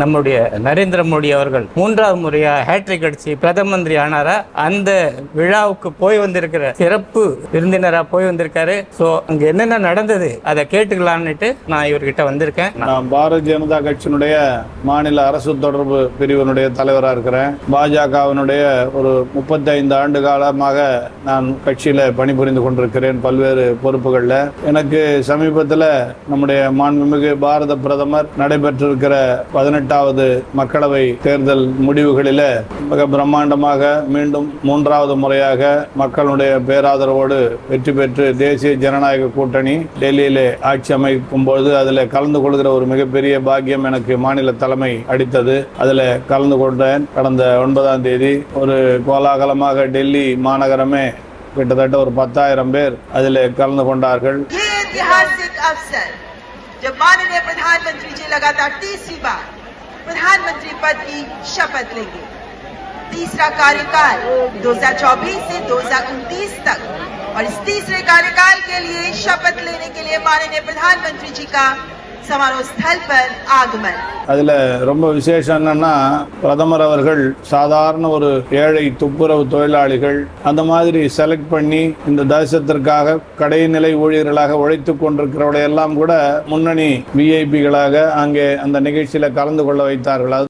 நம்முடைய நரேந்திர மோடி அவர்கள் மூன்றாவது முறையா ஹேட்ரிக் அடிச்சு பிரதம மந்திரி ஆனாரா? அந்த விழாவுக்கு போய் வந்திருக்கிற சிறப்பு விருந்தினரா போய் வந்திருக்காரு. ஸோ அங்க என்னென்ன நடந்தது? அதை கேட்டுக்கலான்னுட்டு நான் இவர்கிட்ட வந்திருக்கேன். நான் பாரதிய ஜனதா கட்சியினுடைய மாநில அரசு தொடர்பு பிரிவினுடைய தலைவராக இருக்கிறேன். பாஜகவினுடைய ஒரு முப்பத்தைந்து ஆண்டு காலமாக நான் கட்சியில் பணிபுரிந்து கொண்டிருக்கிறேன் பல்வேறு பொறுப்புகளில். எனக்கு சமீபத்தில் நம்முடைய மாண்புமிகு பாரத பிரதமர் நடைபெற்றிருக்கிற பதினெட்டாவது மக்களவை தேர்தல் முடிவுகளில் மிக பிரம்மாண்டமாக மீண்டும் மூன்றாவது முறையாக மக்களுடைய பேராதரவோடு வெற்றி பெற்று தேசிய ஜனநாயக கூட்டணி டெல்லியிலே ஆட்சி அமைக்கும் பொழுது அதில் கலந்து கொள்கிற ஒரு மிகப்பெரிய பாக்கியம் எனக்கு மாநில தலைமை அடித்தது அதில் கலந்து கொண்டேன் கடந்த ஒன்பதாம் தேதி ஒரு கோலாகலமாக டெல்லி மாநகரமே கிட்டத்தட்ட ஒரு பத்தாயிரம் பேர் அதில் கலந்து கொண்டார்கள் ये ऐतिहासिक अवसर जब माननीय प्रधानमंत्री जी लगातार तीसरी बार प्रधानमंत्री पद की शपथ लेंगे। तीसरा कार्यकाल 2024 से 2029 तक। और इस तीसरे कार्यकाल के लिए शपथ लेने के लिए माननीय प्रधानमंत्री जी का समारोह स्थल पर आगमन அதில் ரொம்ப விசேஷம் என்னன்னா பிரதமர் அவர்கள் சாதாரண ஒரு ஏழை துப்புரவு தொழிலாளிகள் அந்த மாதிரி செலக்ட் பண்ணி இந்த தேசத்திற்காக கடைநிலை ஊழியர்களாக உழைத்து கொண்டிருக்கிறவர்களை எல்லாம் கூட முன்னணி விஐபிகளாக அங்கே அந்த நிகழ்ச்சியில் கலந்து கொள்ள வைத்தார்கள்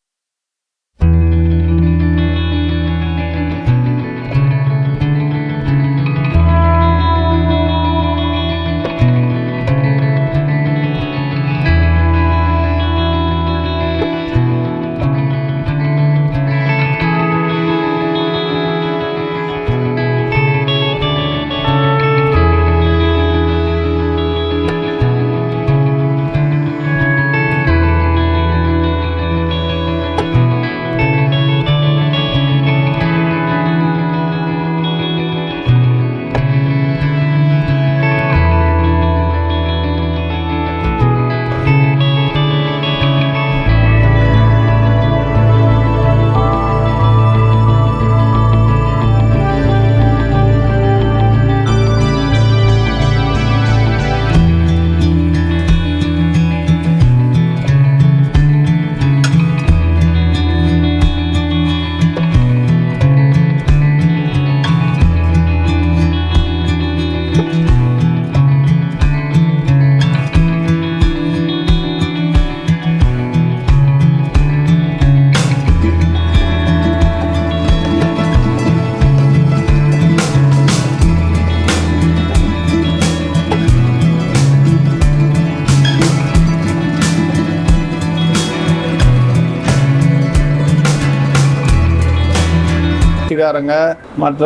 அது மற்ற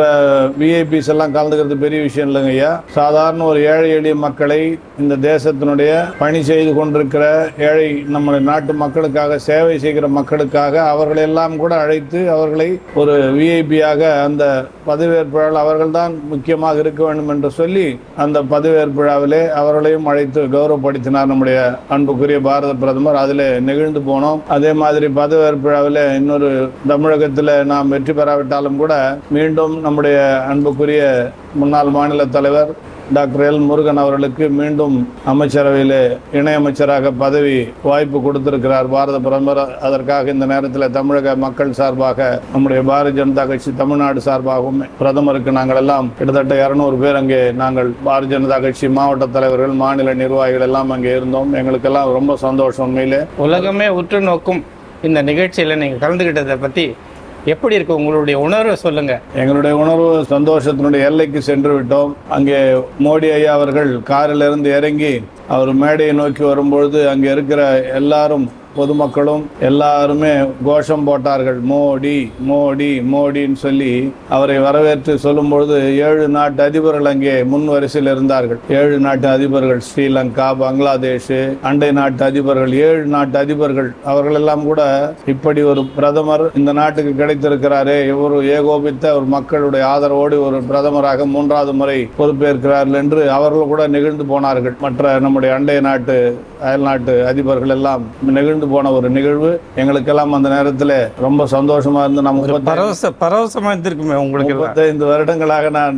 விஐபிஸ் எல்லாம் கலந்துக்கிறது பெரிய விஷயம் இல்லைங்க ஐயா. சாதாரண ஒரு ஏழை எளிய மக்களை இந்த தேசத்தினுடைய பணி செய்து கொண்டிருக்கிற ஏழை நம்முடைய நாட்டு மக்களுக்காக சேவை செய்கிற மக்களுக்காக அவர்களை எல்லாம் கூட அழைத்து அவர்களை ஒரு விஐபியாக அந்த பதவியேற்பு அவர்கள்தான் முக்கியமாக இருக்க வேண்டும் என்று சொல்லி அந்த பதவியேற்பு விழாவிலே அவர்களையும் அழைத்து கௌரவப்படுத்தினார் நம்முடைய அன்புக்குரிய பாரத பிரதமர். அதில் நெகிழ்ந்து போனோம். அதே மாதிரி பதவியேற்பு விழாவில் இன்னொரு தமிழகத்தில் நாம் வெற்றி பெறாவிட்டாலும் கூட மீண்டும் நம்முடைய அன்புக்குரிய முன்னாள் மாநில தலைவர் டாக்டர் எல் முருகன் அவர்களுக்கு மீண்டும் அமைச்சரவையில் இணையமைச்சராக பதவி வாய்ப்பு கொடுத்திருக்கிறார். பாரத பிரதமர் அதற்காக இந்த நேரத்தில் தமிழக மக்கள் சார்பாக நம்முடைய பாரதிய ஜனதா கட்சி தமிழ்நாடு சார்பாகவும் பிரதமருக்கு நாங்கள் எல்லாம் கிட்டத்தட்ட இரநூறு பேர் அங்கே நாங்கள் பாரதிய ஜனதா கட்சி மாவட்ட தலைவர்கள் மாநில நிர்வாகிகள் எல்லாம் அங்கே இருந்தோம். எங்களுக்கெல்லாம் ரொம்ப சந்தோஷம். உண்மையிலே உலகமே உற்று நோக்கும் இந்த நிகழ்ச்சியில் நீங்கள் கலந்துக்கிட்டதை பற்றி எப்படி இருக்கு உங்களுடைய உணர்வை சொல்லுங்க. எங்களுடைய உணர்வு சந்தோஷத்தினுடைய எல்லைக்கு சென்று விட்டோம். அங்கே மோடி ஐயா அவர்கள் காரிலிருந்து இறங்கி அவர் மேடையை நோக்கி வரும்பொழுது அங்கே இருக்கிற எல்லாரும் பொதுமக்களும் எல்லாருமே கோஷம் போட்டார்கள். மோடி மோடி மோடின்னு சொல்லி அவரை வரவேற்று சொல்லும்பொழுது ஏழு நாட்டு அதிபர்கள் அங்கே முன் வரிசையில் இருந்தார்கள். ஏழு நாட்டு அதிபர்கள் ஸ்ரீலங்கா பங்களாதேஷ் அண்டை நாட்டு அதிபர்கள் ஏழு நாட்டு அதிபர்கள். அவர்கள் எல்லாம் கூட இப்படி ஒரு பிரதமர் இந்த நாட்டுக்கு கிடைத்திருக்கிறாரே ஒரு ஏகோபித்த ஒரு மக்களுடைய ஆதரவோடு ஒரு பிரதமராக மூன்றாவது முறை பொறுப்பேற்கிறார்கள் என்று அவர்கள் கூட நெகிழ்ந்து போனார்கள். மற்ற நம்முடைய அண்டை நாட்டு அயல்நாட்டு அதிபர்கள் எல்லாம் நெகிழ்ந்து கடந்து போன ஒரு நிகழ்வு. எங்களுக்கெல்லாம் அந்த நேரத்தில் ரொம்ப சந்தோஷமா இருந்து நம்ம பரவச பரவசமா இருந்திருக்குமே உங்களுக்கு. முப்பத்தைந்து வருடங்களாக நான்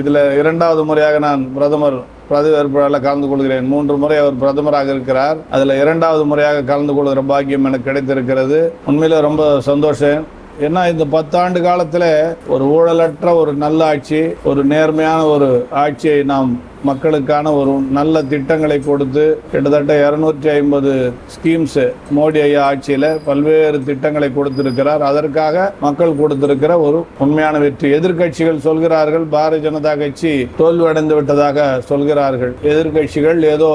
இதுல இரண்டாவது முறையாக நான் பிரதமர் பதவியேற்பாளர் கலந்து கொள்கிறேன். மூன்று முறை அவர் பிரதமராக இருக்கிறார். அதுல இரண்டாவது முறையாக கலந்து கொள்கிற பாக்கியம் எனக்கு கிடைத்திருக்கிறது. உண்மையில ரொம்ப சந்தோஷம். ஏன்னா இந்த பத்தாண்டு காலத்தில் ஒரு ஊழலற்ற ஒரு நல்ல ஆட்சி ஒரு நேர்மையான ஒரு ஆட்சியை நாம் மக்களுக்கான ஒரு நல்ல திட்டங்களை கொடுத்து கிட்டத்தட்ட இரநூற்றி ஐம்பது ஸ்கீம்ஸ் மோடி ஐயா ஆட்சியில் பல்வேறு திட்டங்களை கொடுத்திருக்கிறார். அதற்காக மக்கள் கொடுத்திருக்கிற ஒரு உண்மையான வெற்றி. எதிர்க்கட்சிகள் சொல்கிறார்கள் பாரதிய ஜனதா கட்சி தோல்வியடைந்து விட்டதாக சொல்கிறார்கள். எதிர்க்கட்சிகள் ஏதோ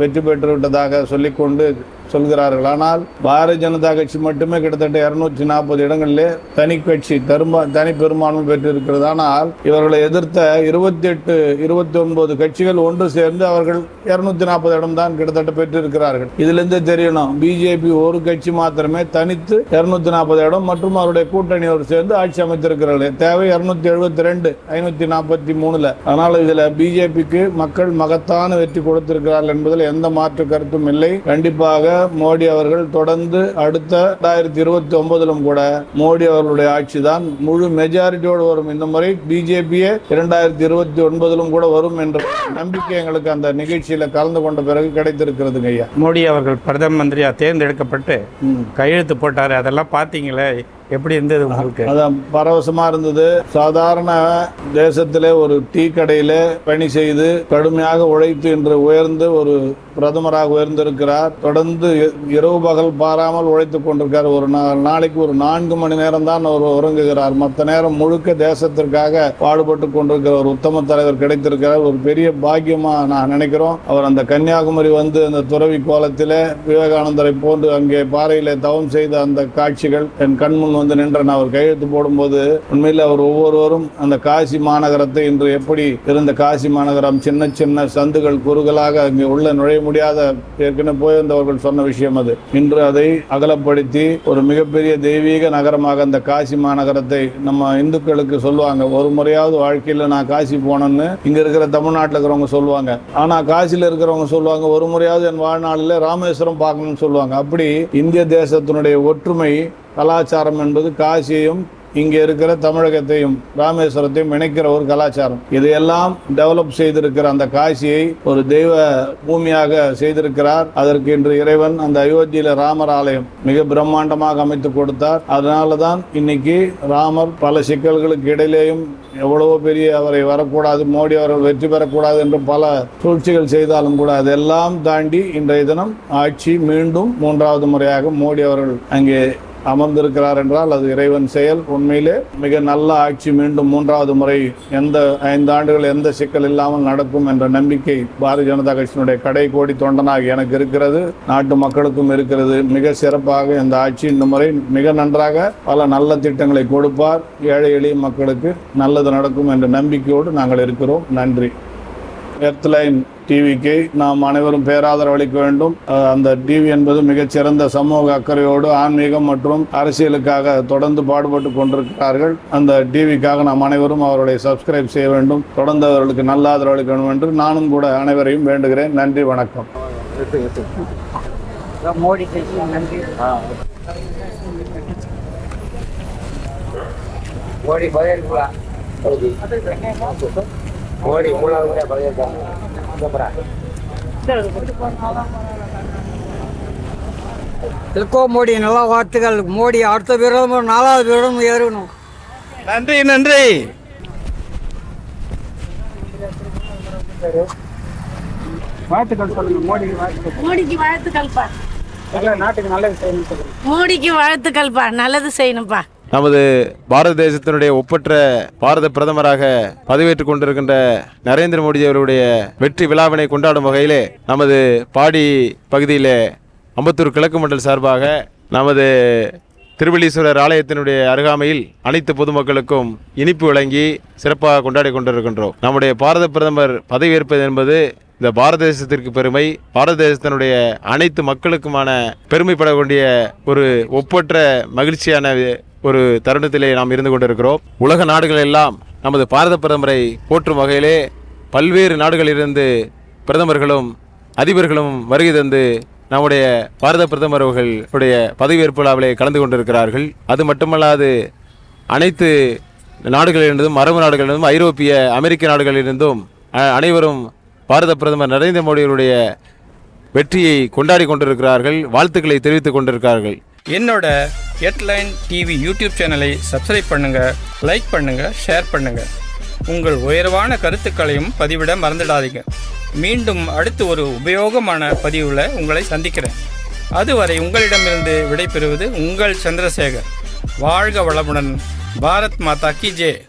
வெற்றி பெற்று விட்டதாக சொல்லிக்கொண்டு சொல்கிறார்கள் ஆனால் பாரதிய ஜனதா கட்சி மட்டுமே கிட்டத்தட்ட இருநூற்றி நாற்பது இடங்களிலே தனி கட்சி தருமா தனி பெரும்பான்மை பெற்றிருக்கிறது ஆனால் இவர்களை எதிர்த்த இருபத்தி எட்டு இருபத்தி ஒன்பது கட்சிகள் ஒன்று சேர்ந்து அவர்கள் இருநூத்தி நாற்பது இடம் தான் கிட்டத்தட்ட பெற்றிருக்கிறார்கள். இதிலிருந்து தெரியணும் பிஜேபி ஒரு கட்சி மாத்திரமே தனித்து இருநூத்தி நாற்பது இடம் மற்றும் அவருடைய கூட்டணியோர் சேர்ந்து ஆட்சி அமைத்திருக்கிறார்கள். தேவை இருநூத்தி எழுபத்தி ரெண்டு ஐநூத்தி நாற்பத்தி மூணுல. ஆனால் இதுல பிஜேபிக்கு மக்கள் மகத்தான வெற்றி கொடுத்திருக்கிறார்கள் என்பதில் எந்த மாற்று கருத்தும் இல்லை. கண்டிப்பாக மோடி அவர்கள் தொடர்ந்து அடுத்த ரெண்டாயிரத்தி இருபத்தி ஒன்பதிலும் கூட மோடி அவர்களுடைய ஆட்சி தான் முழு மெஜாரிட்டியோடு வரும். இந்த முறை பிஜேபியே இரண்டாயிரத்தி இருபத்தி ஒன்பதிலும் கூட வரும் என்ற நம்பிக்கை எங்களுக்கு அந்த நிகழ்ச்சியில கலந்து கொண்ட பிறகு கிடைத்திருக்கிறதுங்க ஐயா. மோடி அவர்கள் பிரதம மந்திரியா தேர்ந்தெடுக்கப்பட்டு கையெழுத்து போட்டாரு. அதெல்லாம் பார்த்தீங்களே? எப்படி இருந்தது உங்களுக்கு? அதான் பரவசமா இருந்தது. சாதாரண தேசத்தில் ஒரு டீ கடையில் பணி செய்து கடுமையாக உழைத்து இன்று உயர்ந்து ஒரு பிரதமராக உயர்ந்திருக்கிறார். தொடர்ந்து இரவு பகல் பாராமல் உழைத்து கொண்டிருக்கார் ஒரு நாளைக்கு ஒரு நான்கு மணி நேரம் தான் அவர் உறங்குகிறார். மற்ற நேரம் முழுக்க தேசத்திற்காக பாடுபட்டு கொண்டிருக்கிற ஒரு உத்தம தலைவர் கிடைத்திருக்கிறார். ஒரு பெரிய பாக்கியமாக நான் நினைக்கிறோம். அவர் அந்த கன்னியாகுமரி வந்து அந்த துறவி கோலத்தில் விவேகானந்தரை போன்று அங்கே பாறையில் தவம் செய்த அந்த காட்சிகள் என் கண்முன் வந்து நின்றன. அவர் கையெழுத்து போடும்போது உண்மையில் அவர் ஒவ்வொருவரும் அந்த காசி மாநகரத்தை இன்று எப்படி இருந்த காசி மாநகரம் சின்ன சின்ன சந்துகள் குறுகலாக அங்கே உள்ள நுழைய முடியாத ஏற்கனவே போயிருந்தவர்கள் சொன்ன விஷயம் அது. இன்று அதை அகலப்படுத்தி ஒரு மிகப்பெரிய தெய்வீக நகரமாக அந்த காசி மாநகரத்தை நம்ம இந்துக்களுக்கு சொல்லுவாங்க. ஒரு முறையாவது வாழ்க்கையில் நான் காசி போனேன்னு இங்கே இருக்கிற தமிழ்நாட்டில் இருக்கிறவங்க சொல்லுவாங்க. ஆனால் காசியில் இருக்கிறவங்க சொல்லுவாங்க ஒரு முறையாவது என் வாழ்நாளில் ராமேஸ்வரம் பார்க்கணும்னு சொல்லுவாங்க. அப்படி இந்திய தேசத்தினுடைய ஒற்றுமை கலாச்சாரம் என்பது காசியையும் இங்கே இருக்கிற தமிழகத்தையும் ராமேஸ்வரத்தையும் இணைக்கிற ஒரு கலாச்சாரம். இதையெல்லாம் டெவலப் செய்திருக்கிற அந்த காசியை ஒரு தெய்வ பூமியாக செய்திருக்கிறார். அதற்கு இன்று இறைவன் அந்த அயோத்தியில ராமர் ஆலயம் மிக பிரம்மாண்டமாக அமைத்து கொடுத்தார். அதனால தான் இன்னைக்கு ராமர் பல சிக்கல்களுக்கு இடையிலேயும் எவ்வளவோ பெரிய அவரை வரக்கூடாது மோடி அவர்கள் வெற்றி பெறக்கூடாது என்று பல சூழ்ச்சிகள் செய்தாலும் கூட அதெல்லாம் தாண்டி இன்றைய தினம் ஆட்சி மீண்டும் மூன்றாவது முறையாக மோடி அவர்கள் அங்கே அமர்ந்திருக்கிறார் என்றால் அது இறைவன் செயல். உண்மையிலே மிக நல்ல ஆட்சி மீண்டும் மூன்றாவது முறை எந்த ஐந்து ஆண்டுகள் எந்த சிக்கல் இல்லாமல் நடக்கும் என்ற நம்பிக்கை பாரதிய ஜனதா கட்சியினுடைய கடை கோடி தொண்டனாக எனக்கு இருக்கிறது. நாட்டு மக்களுக்கும் இருக்கிறது. மிக சிறப்பாக இந்த ஆட்சி இந்த முறை மிக நன்றாக பல நல்ல திட்டங்களை கொடுப்பார். ஏழை எளிய மக்களுக்கு நல்லது நடக்கும் என்ற நம்பிக்கையோடு நாங்கள் இருக்கிறோம். நன்றி. எர்த்லைன் டிவிக்கு நாம் அனைவரும் பேராதரவு அளிக்க வேண்டும். அந்த டிவி என்பது மிகச்சிறந்த சமூக அக்கறையோடு ஆன்மீகம் மற்றும் அரசியலுக்காக தொடர்ந்து பாடுபட்டு கொண்டிருக்கிறார்கள். அந்த டிவிக்காக நாம் அனைவரும் அவர்களை சப்ஸ்கிரைப் செய்ய வேண்டும். தொடர்ந்து அவர்களுக்கு நல்ல ஆதரவு அளிக்க வேண்டும் என்று நானும் கூட அனைவரையும் வேண்டுகிறேன். நன்றி வணக்கம். மோடி மோடி மூணாவது இருக்கோ மோடி நல்ல வார்த்தைகள் மோடி அடுத்த பிரதமர் நாலாவது பிரதமர் ஏறணும். நன்றி நன்றி. மோடிக்கு வாழ்த்துக்கள்ப்பா. மோடிக்கு வாழ்த்துக்கள்ப்பா நல்லது செய்யணும்ப்பா. நமது பாரத தேசத்தினுடைய ஒப்பற்ற பாரத பிரதமராக பதவியேற்றுக் கொண்டிருக்கின்ற நரேந்திர மோடி அவருடைய வெற்றி விழாவினை கொண்டாடும் வகையிலே நமது பாடி பகுதியிலே அம்பத்தூர் கிழக்கு மண்டல் சார்பாக நமது திருவள்ளீஸ்வரர் ஆலயத்தினுடைய அருகாமையில் அனைத்து பொதுமக்களுக்கும் இனிப்பு வழங்கி சிறப்பாக கொண்டாடி கொண்டிருக்கின்றோம். நம்முடைய பாரத பிரதமர் பதவியேற்பது என்பது இந்த பாரத தேசத்திற்கு பெருமை. பாரத தேசத்தினுடைய அனைத்து மக்களுக்குமான பெருமைப்படக்கூடிய ஒரு ஒப்பற்ற மகிழ்ச்சியான ஒரு தருணத்திலே நாம் இருந்து கொண்டிருக்கிறோம். உலக நாடுகள் எல்லாம் நமது பாரத பிரதமரை போற்றும் வகையிலே பல்வேறு நாடுகளிலிருந்து பிரதமர்களும் அதிபர்களும் வருகை தந்து நம்முடைய பாரத பிரதமர் அவர்களுடைய பதவியேற்பு விழாவிலே கலந்து கொண்டிருக்கிறார்கள். அது மட்டுமல்லாது அனைத்து நாடுகளிலிருந்தும் அரபு நாடுகளிலிருந்தும் ஐரோப்பிய அமெரிக்க நாடுகளிலிருந்தும் அனைவரும் பாரத பிரதமர் நரேந்திர மோடியுடைய வெற்றியை கொண்டாடி கொண்டிருக்கிறார்கள் வாழ்த்துக்களை தெரிவித்துக் கொண்டிருக்கிறார்கள். என்னோட ஹெட்லைன் டிவி யூடியூப் சேனலை சப்ஸ்கிரைப் பண்ணுங்கள் லைக் பண்ணுங்கள் ஷேர் பண்ணுங்கள் உங்கள் உயர்வான கருத்துக்களையும் பதிவிட மறந்துடாதீங்க. மீண்டும் அடுத்து ஒரு உபயோகமான பதிவில் உங்களை சந்திக்கிறேன். அதுவரை உங்களிடமிருந்து விடைபெறுவது உங்கள் சந்திரசேகர். வாழ்க வளமுடன். பாரத் மாதா கி ஜே.